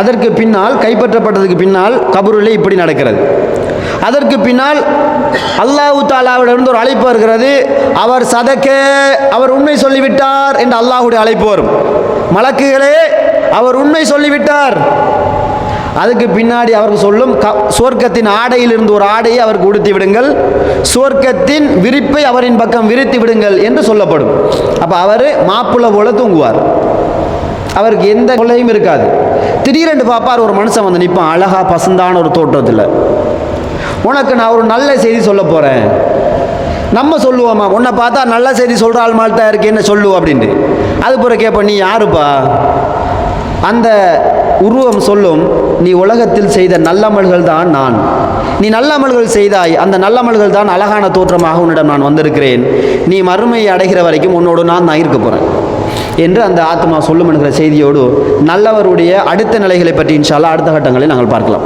அதற்கு பின்னால் கைப்பற்றப்பட்டதுக்கு பின்னால் கபூரில் இப்படி நடக்கிறது. அதற்கு பின்னால் அல்லாஹு தாலாவிடமிருந்து ஒரு அழைப்பு வருகிறது. அவர் சதக்க அவர் உண்மை சொல்லிவிட்டார் என்று அல்லாஹுடைய அழைப்பு வரும். மலக்குகளே அவர் உண்மை சொல்லிவிட்டார். அதுக்கு பின்னாடி அவருக்கு சொல்லும் க சுவர்க்கத்தின் ஆடையிலிருந்து ஒரு ஆடையை அவருக்கு உடுத்தி விடுங்கள். சுவர்க்கத்தின் விரிப்பை அவரின் பக்கம் விரித்து விடுங்கள் என்று சொல்லப்படும். அப்போ அவர் மாப்பிள்ளை போல தூங்குவார். அவருக்கு எந்த கொள்ளையும் இருக்காது. திடீரென்று பார்ப்பார் ஒரு மனுஷன் வந்து நிற்பான் அழகாக பசந்தான ஒரு தோற்றத்தில். உனக்கு நான் ஒரு நல்ல செய்தி சொல்ல போகிறேன் நம்ம சொல்லுவோமா? உன்னை பார்த்தா நல்ல செய்தி சொல்கிற ஆள் மாதிரி தான் இருக்கு சொல்லுவோம் அப்படின்ட்டு. அது பிறகு கேட்ப நீ யாருப்பா? அந்த உருவம் சொல்லும் நீ உலகத்தில் செய்த நல்லமல்கள் தான் நான். நீ நல்லமல்கள் செய்தாய் அந்த நல்லமல்கள் தான் அழகான தோற்றமாக உன்னிடம் நான் வந்திருக்கிறேன். நீ மறுமையை அடைகிற வரைக்கும் உன்னோடு நான் நான் இருக்க போகிறேன் என்று அந்த ஆத்மா சொல்லும் என்கிற செய்தியோடு நல்லவருடைய அடுத்த நிலைகளை பற்றி இன்ஷால்லா அடுத்த கட்டங்களை நாங்கள் பார்க்கலாம்.